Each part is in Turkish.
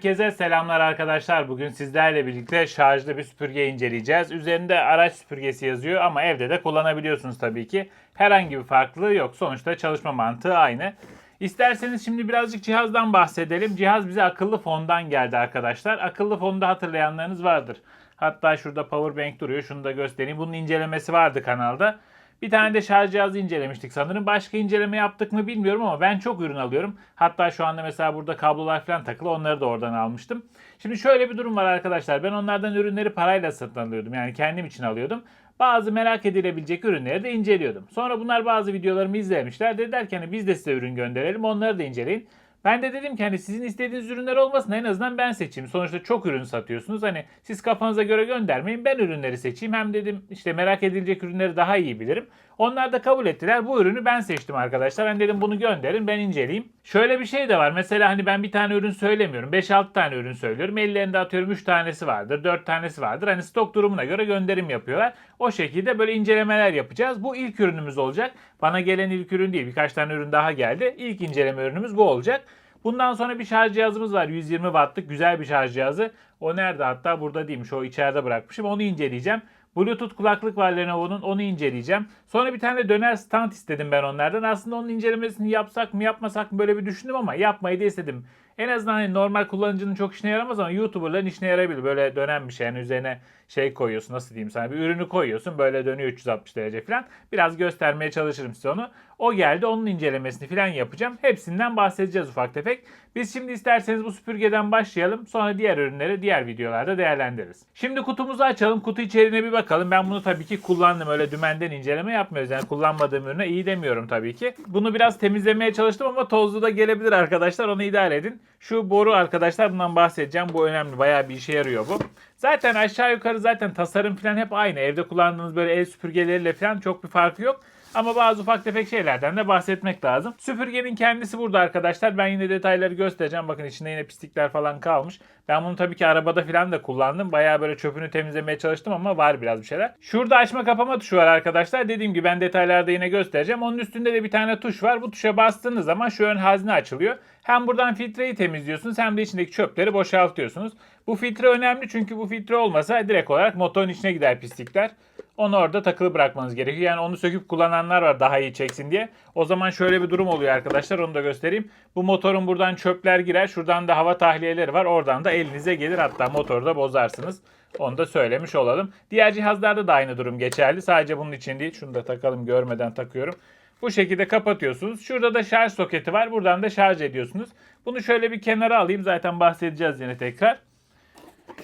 Herkese selamlar arkadaşlar. Bugün sizlerle birlikte şarjlı bir süpürge inceleyeceğiz. Üzerinde araç süpürgesi yazıyor ama evde de kullanabiliyorsunuz tabii ki. Herhangi bir farklılığı yok. Sonuçta çalışma mantığı aynı. İsterseniz şimdi birazcık cihazdan bahsedelim. Cihaz bize akıllı fondan geldi arkadaşlar. Akıllı fonda hatırlayanlarınız vardır. Hatta şurada powerbank duruyor. Şunu da göstereyim. Bunun incelemesi vardı kanalda. Bir tane de şarj cihazı incelemiştik sanırım. Başka inceleme yaptık mı bilmiyorum ama ben çok ürün alıyorum. Hatta şu anda mesela burada kablolar falan takılı onları da oradan almıştım. Şimdi şöyle bir durum var arkadaşlar. Ben onlardan ürünleri parayla satın alıyordum. Yani kendim için alıyordum. Bazı merak edilebilecek ürünleri de inceliyordum. Sonra bunlar bazı videolarımı izlemişler. Dediler ki hani biz de size ürün gönderelim onları da inceleyin. Ben de dedim ki hani sizin istediğiniz ürünler olmasın en azından ben seçeyim. Sonuçta çok ürün satıyorsunuz. Hani siz kafanıza göre göndermeyin ben ürünleri seçeyim. Hem dedim işte merak edilecek ürünleri daha iyi bilirim. Onlar da kabul ettiler. Bu ürünü ben seçtim arkadaşlar. Ben dedim bunu gönderin ben inceleyeyim. Şöyle bir şey de var. Mesela hani ben bir tane ürün söylemiyorum. 5-6 tane ürün söylüyorum. Ellerinde atıyorum 3 tanesi vardır, 4 tanesi vardır. Hani stok durumuna göre gönderim yapıyorlar. O şekilde böyle incelemeler yapacağız. Bu ilk ürünümüz olacak. Bana gelen ilk ürün değil. Birkaç tane ürün daha geldi. İlk inceleme ürünümüz bu olacak. Bundan sonra bir şarj cihazımız var. 120 wattlık güzel bir şarj cihazı. O nerede hatta burada değilmiş. O içeride bırakmışım. Onu inceleyeceğim. Bluetooth kulaklık var Lenovo'nun. Onu inceleyeceğim. Sonra bir tane döner stand istedim ben onlardan. Aslında onun incelemesini yapsak mı yapmasak mı böyle bir düşündüm ama yapmayı da istedim. En azından hani normal kullanıcının çok işine yaramaz ama YouTuber'ların işine yarayabilir. Böyle dönen bir şey. Yani üzerine şey koyuyorsun nasıl diyeyim sana bir ürünü koyuyorsun böyle dönüyor 360 derece falan. Biraz göstermeye çalışırım size onu. O geldi onun incelemesini falan yapacağım. Hepsinden bahsedeceğiz ufak tefek. Biz şimdi isterseniz bu süpürgeden başlayalım. Sonra diğer ürünleri diğer videolarda değerlendiririz. Şimdi kutumuzu açalım. Kutu içeriğine bir bakalım. Ben bunu tabii ki kullandım. Öyle dümenden inceleme yapmıyoruz. Yani kullanmadığım ürüne iyi demiyorum tabii ki. Bunu biraz temizlemeye çalıştım ama tozlu da gelebilir arkadaşlar. Onu idare edin. Şu boru arkadaşlar bundan bahsedeceğim. Bu önemli. Bayağı bir işe yarıyor bu. Zaten aşağı yukarı zaten tasarım falan hep aynı. Evde kullandığınız böyle el süpürgeleriyle falan çok bir farkı yok. Ama bazı ufak tefek şeylerden de bahsetmek lazım. Süpürgenin kendisi burada arkadaşlar. Ben yine detayları göstereceğim. Bakın içinde yine pislikler falan kalmış. Ben bunu tabii ki arabada falan da kullandım. Bayağı böyle çöpünü temizlemeye çalıştım ama var biraz bir şeyler. Şurada açma kapama tuşu var arkadaşlar. Dediğim gibi ben detaylarda yine göstereceğim. Onun üstünde de bir tane tuş var. Bu tuşa bastığınız zaman şu ön hazne açılıyor. Hem buradan filtreyi temizliyorsunuz hem de içindeki çöpleri boşaltıyorsunuz. Bu filtre önemli çünkü bu filtre olmasa direkt olarak motorun içine gider pislikler. Onu orada takılı bırakmanız gerekiyor. Yani onu söküp kullananlar var daha iyi çeksin diye. O zaman şöyle bir durum oluyor arkadaşlar onu da göstereyim. Bu motorun buradan çöpler girer. Şuradan da hava tahliyeleri var. Oradan da elinize gelir hatta motoru da bozarsınız. Onu da söylemiş olalım. Diğer cihazlarda da aynı durum geçerli. Sadece bunun için değil. Şunu da takalım görmeden takıyorum. Bu şekilde kapatıyorsunuz. Şurada da şarj soketi var. Buradan da şarj ediyorsunuz. Bunu şöyle bir kenara alayım. Zaten bahsedeceğiz yine tekrar.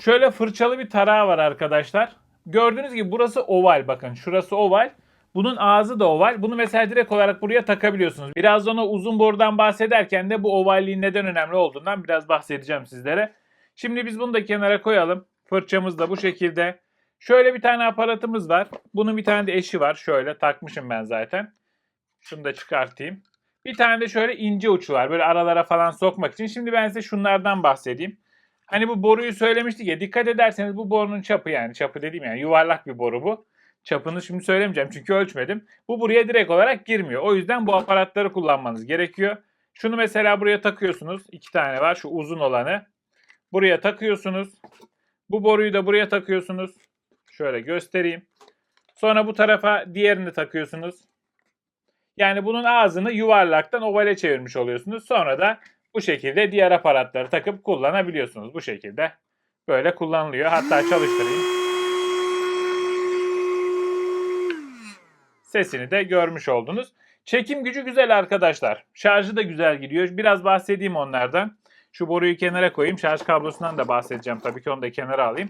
Şöyle fırçalı bir tarağı var arkadaşlar. Gördüğünüz gibi burası oval bakın. Şurası oval. Bunun ağzı da oval. Bunu mesela direkt olarak buraya takabiliyorsunuz. Birazdan o uzun borudan bahsederken de bu ovalliğin neden önemli olduğundan biraz bahsedeceğim sizlere. Şimdi biz bunu da kenara koyalım. Fırçamız da bu şekilde. Şöyle bir tane aparatımız var. Bunun bir tane de eşi var. Şöyle takmışım ben zaten. Şunu da çıkartayım. Bir tane de şöyle ince uçu var. Böyle aralara falan sokmak için. Şimdi ben size şunlardan bahsedeyim. Hani bu boruyu söylemiştik ya. Dikkat ederseniz bu borunun çapı yani. Çapı dediğim yani yuvarlak bir boru bu. Çapını şimdi söylemeyeceğim çünkü ölçmedim. Bu buraya direkt olarak girmiyor. O yüzden bu aparatları kullanmanız gerekiyor. Şunu mesela buraya takıyorsunuz. İki tane var. Şu uzun olanı. Buraya takıyorsunuz. Bu boruyu da buraya takıyorsunuz. Şöyle göstereyim. Sonra bu tarafa diğerini takıyorsunuz. Yani bunun ağzını yuvarlaktan ovale çevirmiş oluyorsunuz. Sonra da bu şekilde diğer aparatları takıp kullanabiliyorsunuz. Bu şekilde böyle kullanılıyor. Hatta çalıştırayım. Sesini de görmüş oldunuz. Çekim gücü güzel arkadaşlar. Şarjı da güzel gidiyor. Biraz bahsedeyim onlardan. Şu boruyu kenara koyayım. Şarj kablosundan da bahsedeceğim tabii ki onu da kenara alayım.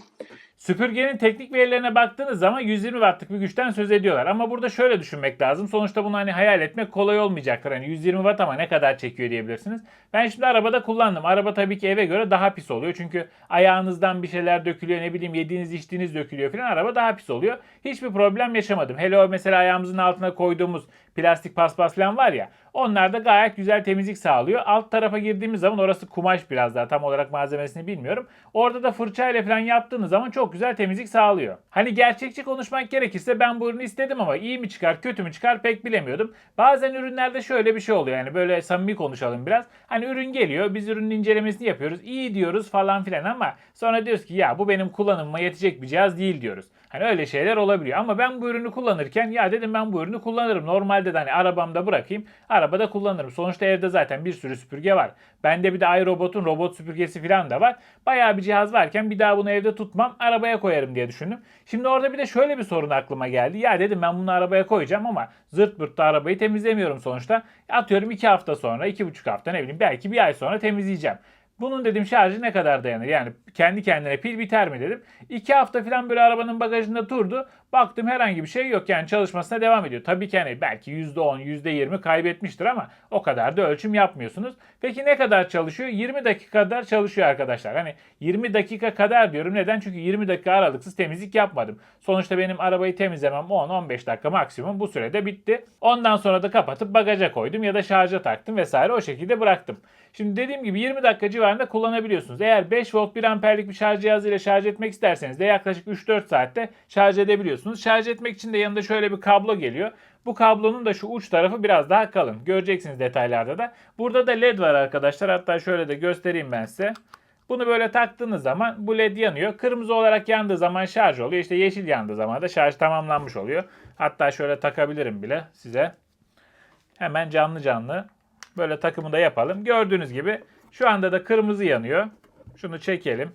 Süpürgenin teknik verilerine baktığınız zaman 120 wattlık bir güçten söz ediyorlar. Ama burada şöyle düşünmek lazım. Sonuçta bunu hani hayal etmek kolay olmayacaktır. Hani 120 watt ama ne kadar çekiyor diyebilirsiniz. Ben şimdi arabada kullandım. Araba tabii ki eve göre daha pis oluyor. Çünkü ayağınızdan bir şeyler dökülüyor. Ne bileyim yediğiniz içtiğiniz dökülüyor falan. Araba daha pis oluyor. Hiçbir problem yaşamadım. Hele o mesela ayağımızın altına koyduğumuz plastik paspas falan var ya. Onlar da gayet güzel temizlik sağlıyor. Alt tarafa girdiğimiz zaman orası kumaş biraz daha tam olarak malzemesini bilmiyorum. Orada da fırçayla falan yaptığınız zaman çok güzel temizlik sağlıyor. Hani gerçekçi konuşmak gerekirse ben bu ürünü istedim ama iyi mi çıkar kötü mü çıkar pek bilemiyordum. Bazen ürünlerde şöyle bir şey oluyor yani böyle samimi konuşalım biraz. Hani ürün geliyor biz ürünün incelemesini yapıyoruz iyi diyoruz falan filan ama sonra diyoruz ki ya bu benim kullanımıma yetecek bir cihaz değil diyoruz. Hani öyle şeyler olabiliyor ama ben bu ürünü kullanırken ya dedim ben bu ürünü kullanırım. Normalde de hani arabamda bırakayım arabada kullanırım. Sonuçta evde zaten bir sürü süpürge var. Bende bir de iRobot'un robot süpürgesi falan da var. Bayağı bir cihaz varken bir daha bunu evde tutmam arabaya koyarım diye düşündüm. Şimdi orada bir de şöyle bir sorun aklıma geldi. Ya dedim ben bunu arabaya koyacağım ama zırt pırt arabayı temizlemiyorum sonuçta. Atıyorum 2 hafta sonra 2,5 hafta ne bileyim belki bir ay sonra temizleyeceğim. Bunun dedim şarjı ne kadar dayanır? Yani kendi kendine pil biter mi dedim. İki hafta falan böyle arabanın bagajında durdu. Baktım herhangi bir şey yok yani çalışmasına devam ediyor. Tabii ki hani belki %10, %20 kaybetmiştir ama o kadar da ölçüm yapmıyorsunuz. Peki ne kadar çalışıyor? 20 dakika kadar çalışıyor arkadaşlar. Hani 20 dakika kadar diyorum. Neden? Çünkü 20 dakika aralıksız temizlik yapmadım. Sonuçta benim arabayı temizlemem 10-15 dakika maksimum bu sürede bitti. Ondan sonra da kapatıp bagaja koydum ya da şarja taktım vesaire o şekilde bıraktım. Şimdi dediğim gibi 20 dakika civarında kullanabiliyorsunuz. Eğer 5 volt 1 amperlik bir şarj cihazıyla şarj etmek isterseniz de yaklaşık 3-4 saatte şarj edebiliyorsunuz. Şarj etmek için de yanında şöyle bir kablo geliyor. Bu kablonun da şu uç tarafı biraz daha kalın. Göreceksiniz detaylarda da. Burada da led var arkadaşlar. Hatta şöyle de göstereyim ben size. Bunu böyle taktığınız zaman bu led yanıyor. Kırmızı olarak yandığı zaman şarj oluyor. İşte yeşil yandığı zaman da şarj tamamlanmış oluyor. Hatta şöyle takabilirim bile size. Hemen canlı canlı böyle takımı da yapalım. Gördüğünüz gibi şu anda da kırmızı yanıyor. Şunu çekelim.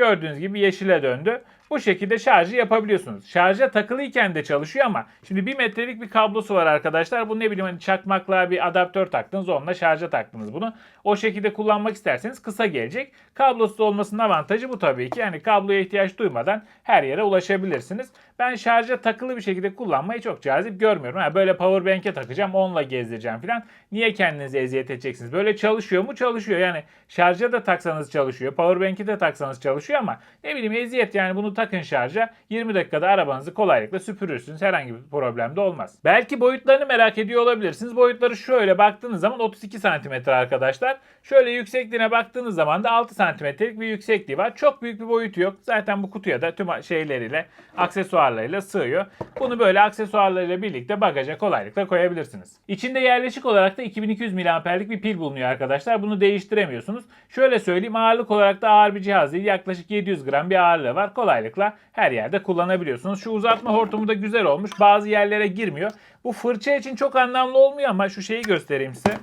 Gördüğünüz gibi yeşile döndü. Bu şekilde şarjı yapabiliyorsunuz. Şarja takılıyken de çalışıyor ama şimdi bir metrelik bir kablosu var arkadaşlar. Bu ne bileyim hani çakmakla bir adaptör taktınız onunla şarja taktınız bunu. O şekilde kullanmak isterseniz kısa gelecek. Kablosuz olmasının avantajı bu tabii ki. Yani kabloya ihtiyaç duymadan her yere ulaşabilirsiniz. Ben şarja takılı bir şekilde kullanmayı çok cazip görmüyorum. Ha, böyle power bank'e takacağım onunla gezdireceğim falan. Niye kendinize eziyet edeceksiniz? Böyle çalışıyor mu? Çalışıyor. Yani şarja da taksanız çalışıyor. Power bank'e de taksanız çalışıyor ama ne bileyim eziyet yani bunu takın şarja. 20 dakikada arabanızı kolaylıkla süpürürsünüz. Herhangi bir problem de olmaz. Belki boyutlarını merak ediyor olabilirsiniz. Boyutları şöyle baktığınız zaman 32 santimetre arkadaşlar. Şöyle yüksekliğine baktığınız zaman da 6 santimetrelik bir yüksekliği var. Çok büyük bir boyutu yok. Zaten bu kutuya da tüm şeyleriyle, aksesuarlarıyla sığıyor. Bunu böyle aksesuarlarıyla birlikte bagaja kolaylıkla koyabilirsiniz. İçinde yerleşik olarak da 2200 mAh'lik bir pil bulunuyor arkadaşlar. Bunu değiştiremiyorsunuz. Şöyle söyleyeyim ağırlık olarak da ağır bir cihaz değil. Yaklaşık 700 gram bir ağırlığı var. Kolaylıkla her yerde kullanabiliyorsunuz. Şu uzatma hortumu da güzel olmuş. Bazı yerlere girmiyor. Bu fırça için çok anlamlı olmuyor ama şu şeyi göstereyim size.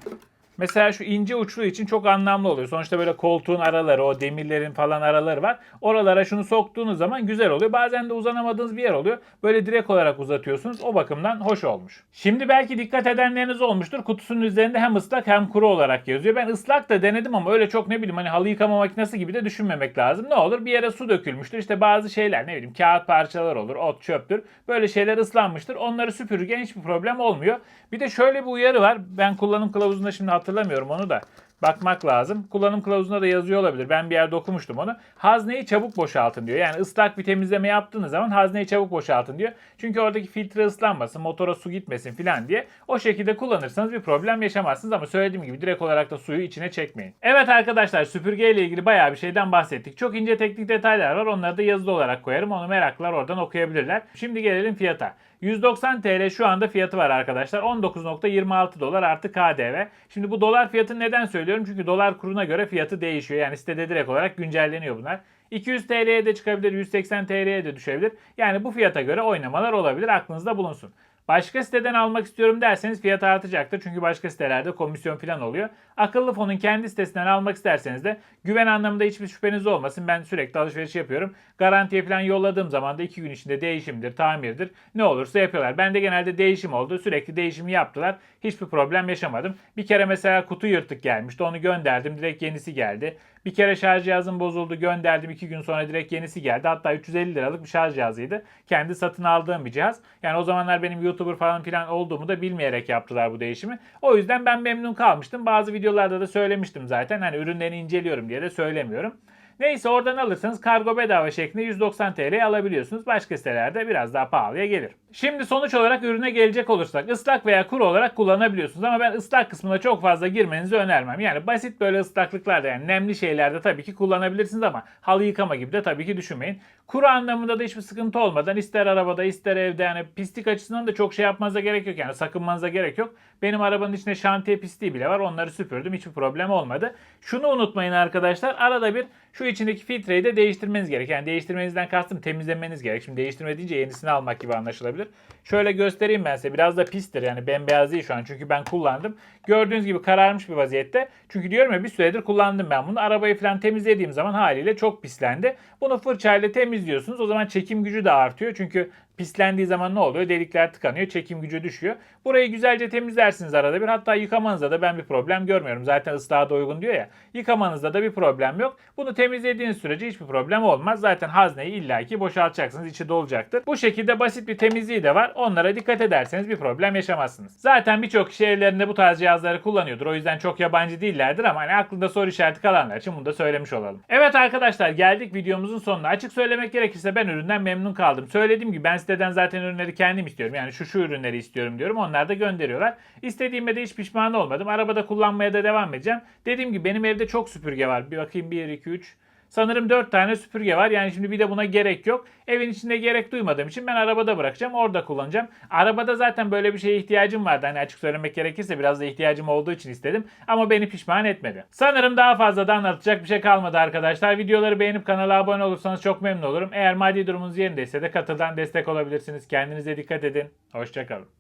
Mesela şu ince uçlu için çok anlamlı oluyor. Sonuçta böyle koltuğun araları, o demirlerin falan araları var. Oralara şunu soktuğunuz zaman güzel oluyor. Bazen de uzanamadığınız bir yer oluyor. Böyle direkt olarak uzatıyorsunuz. O bakımdan hoş olmuş. Şimdi belki dikkat edenleriniz olmuştur. Kutusunun üzerinde hem ıslak hem kuru olarak yazıyor. Ben ıslak da denedim ama öyle çok ne bileyim hani halı yıkama makinesi gibi de düşünmemek lazım. Ne olur bir yere su dökülmüştür. İşte bazı şeyler ne bileyim kağıt parçaları olur, ot çöptür. Böyle şeyler ıslanmıştır. Onları süpürürken hiçbir problem olmuyor. Bir de şöyle bir uyarı var. Ben kullanım kılavuzunda şimdi hatırlamıyorum onu da. Bakmak lazım. Kullanım kılavuzunda da yazıyor olabilir. Ben bir yerde okumuştum onu. Hazneyi çabuk boşaltın diyor. Yani ıslak bir temizleme yaptığınız zaman hazneyi çabuk boşaltın diyor. Çünkü oradaki filtre ıslanmasın, motora su gitmesin filan diye. O şekilde kullanırsanız bir problem yaşamazsınız ama söylediğim gibi direkt olarak da suyu içine çekmeyin. Evet arkadaşlar süpürge ile ilgili bayağı bir şeyden bahsettik. Çok ince teknik detaylar var. Onları da yazılı olarak koyarım. Onu meraklılar oradan okuyabilirler. Şimdi gelelim fiyata. 190 TL şu anda fiyatı var arkadaşlar. 19.26 dolar artı KDV. Şimdi bu dolar fiyatını neden söylüyorum? Çünkü dolar kuruna göre fiyatı değişiyor. Yani sitede direkt olarak güncelleniyor bunlar. 200 TL'ye de çıkabilir, 180 TL'ye de düşebilir. Yani bu fiyata göre oynamalar olabilir. Aklınızda bulunsun. Başka siteden almak istiyorum derseniz fiyat artacaktır. Çünkü başka sitelerde komisyon falan oluyor. Akıllı fonun kendi sitesinden almak isterseniz de güven anlamında hiçbir şüpheniz olmasın. Ben sürekli alışveriş yapıyorum. Garantiye falan yolladığım zaman da 2 gün içinde değişimdir, tamirdir. Ne olursa yapıyorlar. Ben de genelde değişim oldu. Sürekli değişimi yaptılar. Hiçbir problem yaşamadım. Bir kere mesela kutu yırtık gelmişti. Onu gönderdim. Direkt yenisi geldi. Bir kere şarj cihazım bozuldu. Gönderdim. 2 gün sonra direkt yenisi geldi. Hatta 350 liralık bir şarj cihazıydı. Kendi satın aldığım bir cihaz. Yani o zamanlar benim YouTuber falan filan olduğumu da bilmeyerek yaptılar bu değişimi. O yüzden ben memnun kalmıştım. Bazı videolarda da söylemiştim zaten. Hani ürünlerini inceliyorum diye de söylemiyorum. Neyse oradan alırsanız kargo bedava şeklinde 190 TL alabiliyorsunuz. Başka sitelerde biraz daha pahalıya gelir. Şimdi sonuç olarak ürüne gelecek olursak ıslak veya kuru olarak kullanabiliyorsunuz ama ben ıslak kısmına çok fazla girmenizi önermem. Yani basit böyle ıslaklıklarda yani nemli şeylerde tabii ki kullanabilirsiniz ama halı yıkama gibi de tabii ki düşünmeyin. Kuru anlamında da hiçbir sıkıntı olmadan ister arabada ister evde yani pislik açısından da çok şey yapmanıza gerek yok yani sakınmanıza gerek yok. Benim arabanın içinde şantiye pisliği bile var onları süpürdüm hiçbir problem olmadı. Şunu unutmayın arkadaşlar arada bir şu içindeki filtreyi de değiştirmeniz gerek. Yani değiştirmenizden kastım temizlemeniz gerek. Şimdi değiştirme deyince yenisini almak gibi anlaşılabilir. Şöyle göstereyim ben size biraz da pistir yani bembeyaz değil şu an çünkü ben kullandım. Gördüğünüz gibi kararmış bir vaziyette. Çünkü diyorum ya bir süredir kullandım ben bunu. Arabayı falan temizlediğim zaman haliyle çok pislendi. Bunu fırçayla temizliyorsunuz. O zaman çekim gücü de artıyor. Çünkü pislendiği zaman ne oluyor? Delikler tıkanıyor, çekim gücü düşüyor. Burayı güzelce temizlersiniz arada bir. Hatta yıkamanızda da ben bir problem görmüyorum. Zaten ıslaha da uygun diyor ya. Yıkamanızda da bir problem yok. Bunu temizlediğiniz sürece hiçbir problem olmaz. Zaten hazneyi illaki boşaltacaksınız. içi dolacaktır. Bu şekilde basit bir temizliği de var. Onlara dikkat ederseniz bir problem yaşamazsınız. Zaten birçok kişi evlerinde bu tarz cihazları kullanıyordur. O yüzden çok yabancı değillerdir ama hani aklında soru işareti kalanlar için bunu da söylemiş olalım. Evet arkadaşlar geldik videomuzun sonuna. Açık söylemek gerekirse ben üründen memnun kaldım. Söylediğim gibi ben siteden zaten ürünleri kendim istiyorum. Yani şu şu ürünleri istiyorum diyorum. Onlar da gönderiyorlar. İstediğimde de hiç pişman olmadım. Arabada kullanmaya da devam edeceğim. Dediğim gibi benim evde çok süpürge var. Bir bakayım 1, 2, 3, Sanırım 4 tane süpürge var. Yani şimdi bir de buna gerek yok. Evin içinde gerek duymadığım için ben arabada bırakacağım. Orada kullanacağım. Arabada zaten böyle bir şeye ihtiyacım vardı. Hani açık söylemek gerekirse biraz da ihtiyacım olduğu için istedim. Ama beni pişman etmedi. Sanırım daha fazla da anlatacak bir şey kalmadı arkadaşlar. Videoları beğenip kanala abone olursanız çok memnun olurum. Eğer maddi durumunuz yerindeyse de katıldan destek olabilirsiniz. Kendinize dikkat edin. Hoşçakalın.